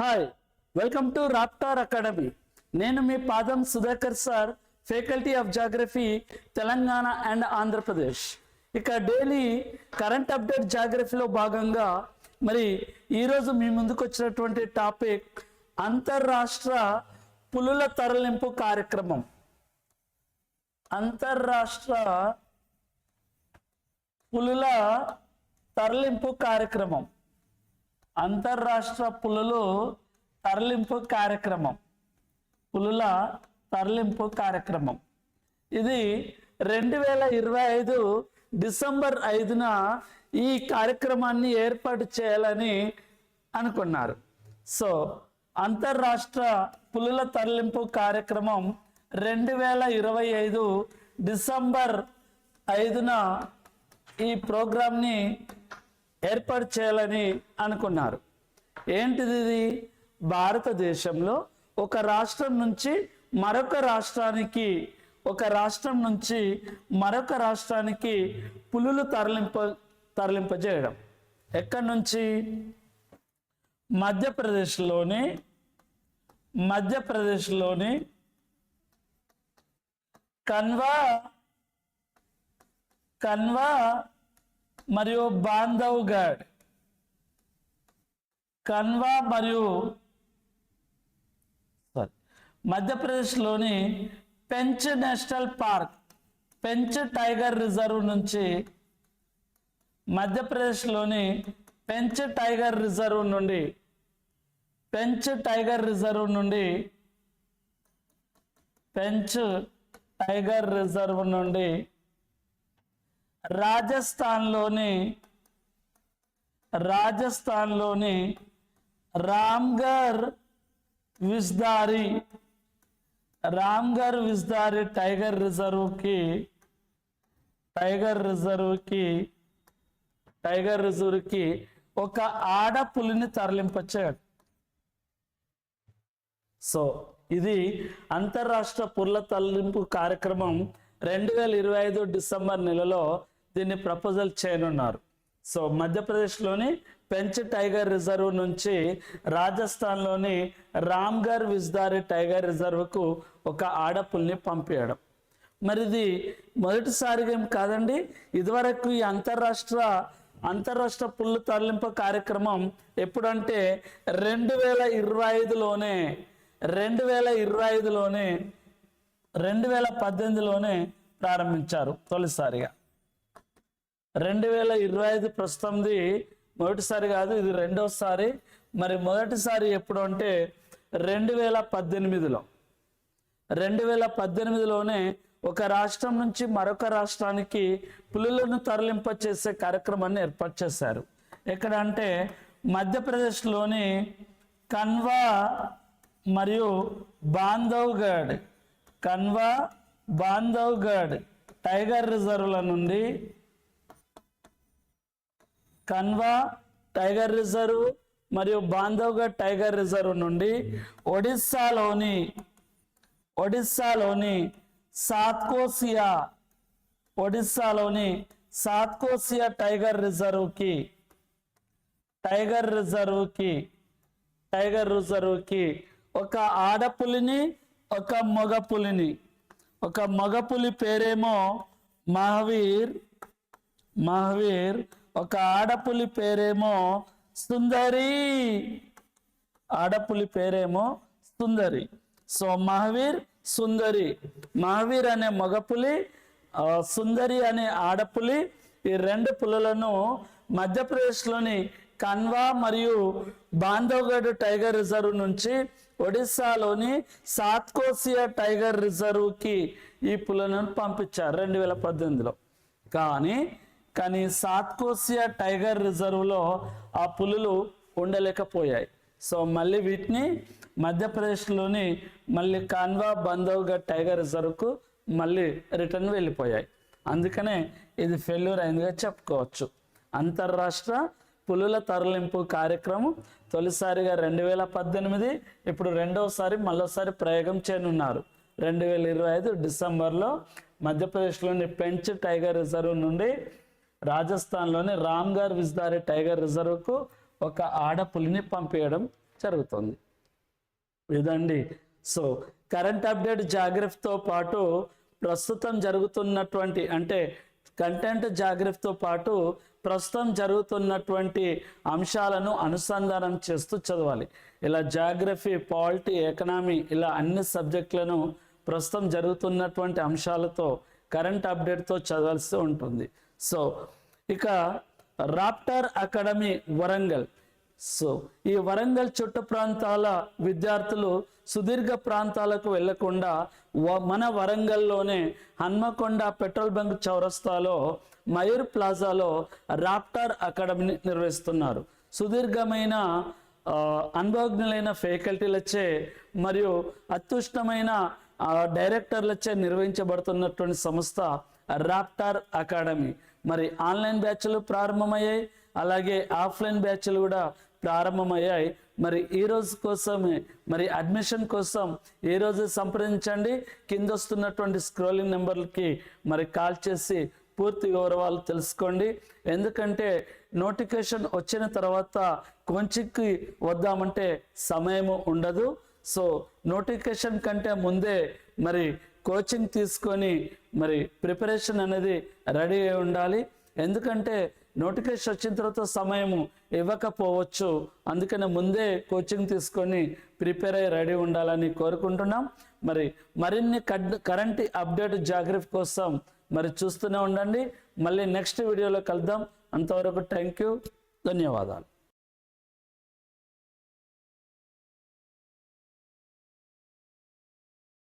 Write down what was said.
Hi welcome to Raptor academy నేను మీ పాదం Sudhakar sir faculty of geography Telangana and Andhra Pradesh ఇక daily current update జాగ్రఫీలో భాగంగా మరి ఈరోజు మీ ముందుకు వచ్చినటువంటి టాపిక్ అంతర్రాష్ట్ర పులుల తరలింపు కార్యక్రమం. అంతర్రాష్ట్ర పులుల తరలింపు కార్యక్రమం. అంతర్రాష్ట్ర పులులు తరలింపు కార్యక్రమం. పులుల తరలింపు కార్యక్రమం. ఇది రెండు వేల ఇరవై ఐదు డిసెంబర్ ఐదున ఈ కార్యక్రమాన్ని ఏర్పాటు చేయాలని అనుకున్నారు. సో అంతర్రాష్ట్ర పులుల తరలింపు కార్యక్రమం రెండు వేల ఇరవై ఐదు డిసెంబర్ ఐదున ఈ ప్రోగ్రామ్ని ఏర్పాటు చేయాలని అనుకున్నారు. ఏంటిది ఇది? భారతదేశంలో ఒక రాష్ట్రం నుంచి మరొక రాష్ట్రానికి ఒక రాష్ట్రం నుంచి మరొక రాష్ట్రానికి పులులు తరలింప తరలింపజేయడం. ఎక్కడి నుంచి? మధ్యప్రదేశ్లోని మధ్యప్రదేశ్లోని కన్వా కన్వా మరియు బాంధవ్గఢ్ కన్వా మరియు సారీ మధ్యప్రదేశ్లోని Pench national park Pench tiger reserve నుంచి మధ్యప్రదేశ్లోని పెంచ్ టైగర్ రిజర్వ్ నుండి పెంచ్ టైగర్ రిజర్వ్ నుండి పెంచ్ టైగర్ రిజర్వ్ నుండి రాజస్థాన్లోని రాజస్థాన్లోని రామ్గర్ విస్దారి రామ్గర్ విస్దారి టైగర్ రిజర్వ్కి టైగర్ రిజర్వ్కి టైగర్ రిజర్వ్కి ఒక ఆడపులిని తరలింపచ్చాడు సో ఇది అంతర్రాష్ట్ర పుల్ల తరలింపు కార్యక్రమం రెండు వేల ఇరవై ఐదు డిసెంబర్ నెలలో దీన్ని ప్రపోజల్ చేయనున్నారు. సో మధ్యప్రదేశ్లోని పెంచ్ టైగర్ రిజర్వ్ నుంచి రాజస్థాన్లోని రామ్గర్ విజ్దారి టైగర్ రిజర్వ్కు ఒక ఆడపుల్ని పంపించడం మరి ఇది మొదటిసారిగా ఏం కాదండి. ఇదివరకు ఈ అంతర్రాష్ట్ర అంతర్రాష్ట్ర పుల్లు తరలింపు కార్యక్రమం ఎప్పుడంటే రెండు వేల ఇరవై ఐదులోనే రెండు వేల ఇరవై ఐదులోనే రెండు వేల పద్దెనిమిదిలోనే ప్రారంభించారు తొలిసారిగా. రెండు వేల ఇరవై ఐదు ప్రస్తుతంది. మొదటిసారి కాదు ఇది రెండోసారి. మరి మొదటిసారి ఎప్పుడు అంటే రెండు వేల పద్దెనిమిదిలో. రెండు వేల పద్దెనిమిదిలోనే ఒక రాష్ట్రం నుంచి మరొక రాష్ట్రానికి పులులను తరలింప చేసే కార్యక్రమాన్ని ఏర్పాటు చేశారు. ఎక్కడ అంటే మధ్యప్రదేశ్లోని కన్వా మరియు బాంధవ్గఢ్. కన్వా బాంధవ్గఢ్ టైగర్ రిజర్వ్ల నుండి కన్వా టైగర్ రిజర్వ్ మరియు బాంధవ్గఢ్ టైగర్ రిజర్వ్ నుండి ఒడిస్సాలోని ఒడిస్సాలోని సాత్కోసియా ఒడిస్సాలోని సాత్కోసియా టైగర్ రిజర్వ్కి టైగర్ రిజర్వ్కి టైగర్ రిజర్వ్కి ఒక ఆడపులిని ఒక మగ పులిని ఒక మగ పులి పేరేమో మహావీర్ మహావీర్ ఒక ఆడపులి పేరేమో సుందరి ఆడపులి పేరేమో సుందరి. సో మహావీర్ సుందరి. మహావీర్ అనే మగపులి సుందరి అనే ఆడపులి ఈ రెండు పులులను మధ్యప్రదేశ్లోని కన్వా మరియు బాంధవ్గఢ్ టైగర్ రిజర్వ్ నుంచి ఒడిస్సాలోని సాత్కోసియా టైగర్ రిజర్వ్కి ఈ పులులను పంపించారు రెండు వేల పద్దెనిమిదిలో. కానీ కానీ సాత్కోసియా టైగర్ రిజర్వ్లో ఆ పులులు ఉండలేకపోయాయి. సో మళ్ళీ వీటిని మధ్యప్రదేశ్లోని మళ్ళీ కాన్వా బంధవ్గఢ్ టైగర్ రిజర్వ్కు మళ్ళీ రిటర్న్ వెళ్ళిపోయాయి. అందుకనే ఇది ఫెయిల్యూర్ అయిందిగా చెప్పుకోవచ్చు. అంతర్రాష్ట్ర పులుల తరలింపు కార్యక్రమం తొలిసారిగా రెండు వేల పద్దెనిమిది ఇప్పుడు రెండవసారి మళ్ళోసారి ప్రయోగం చేయనున్నారు. రెండు వేల ఇరవై ఐదు డిసెంబర్లో మధ్యప్రదేశ్లోని పెంచ్ టైగర్ రిజర్వ్ నుండి రాజస్థాన్లోని రామ్గర్ విజ్దారి టైగర్ రిజర్వ్కు ఒక ఆడపులిని పంపేయడం జరుగుతుంది. ఇదండి. సో కరెంట్ అప్డేట్ జాగ్రఫ్తో పాటు ప్రస్తుతం జరుగుతున్నటువంటి అంటే కంటెంట్ జాగ్రత్తతో పాటు ప్రస్తుతం జరుగుతున్నటువంటి అంశాలను అనుసంధానం చేస్తూ చదవాలి. ఇలా జాగ్రఫీ పాలిటీ ఎకనామీ ఇలా అన్ని సబ్జెక్టులను ప్రస్తుతం జరుగుతున్నటువంటి అంశాలతో కరెంట్ అప్డేట్తో చదవాల్సి ఉంటుంది. సో ఇక రాప్టర్ అకాడమీ వరంగల్. సో ఈ వరంగల్ చుట్టు ప్రాంతాల విద్యార్థులు సుదీర్ఘ ప్రాంతాలకు వెళ్ళకుండా మన వరంగల్లోనే హన్మకొండ పెట్రోల్ బంక్ చౌరస్తాలో మయూర్ ప్లాజాలో రాప్టార్ అకాడమీని నిర్వహిస్తున్నారు. సుదీర్ఘమైన అనుభవజ్ఞులైన ఫ్యాకల్టీలచే మరియు అత్యుష్టమైన డైరెక్టర్లచే నిర్వహించబడుతున్నటువంటి సంస్థ రాప్టార్ అకాడమీ. మరి ఆన్లైన్ బ్యాచ్లు ప్రారంభమయ్యాయి అలాగే ఆఫ్లైన్ బ్యాచ్లు కూడా ప్రారంభమయ్యాయి. మరి ఈ రోజు కోసమే మరి అడ్మిషన్ కోసం ఈ రోజు సంప్రదించండి. కింద వస్తున్నటువంటి స్క్రోలింగ్ నెంబర్లకి మరి కాల్ చేసి పూర్తి వివరాలు తెలుసుకోండి. ఎందుకంటే నోటిఫికేషన్ వచ్చిన తర్వాత కొంచెంకి వద్దామంటే సమయము ఉండదు. సో నోటిఫికేషన్ కంటే ముందే మరి కోచింగ్ తీసుకొని మరి ప్రిపరేషన్ అనేది రెడీ అయి ఉండాలి. ఎందుకంటే నోటిఫికేషన్ వచ్చిన తర్వాత సమయము ఇవ్వకపోవచ్చు. అందుకనే ముందే కోచింగ్ తీసుకొని ప్రిపేర్ అయ్యి రెడీ ఉండాలని కోరుకుంటున్నాం. మరి మరిన్ని కరెంట్ అప్డేట్ జాగ్రఫీ కోసం మరి చూస్తూనే ఉండండి. మళ్ళీ నెక్స్ట్ వీడియోలో కలుద్దాం. అంతవరకు థ్యాంక్ యూ ధన్యవాదాలు.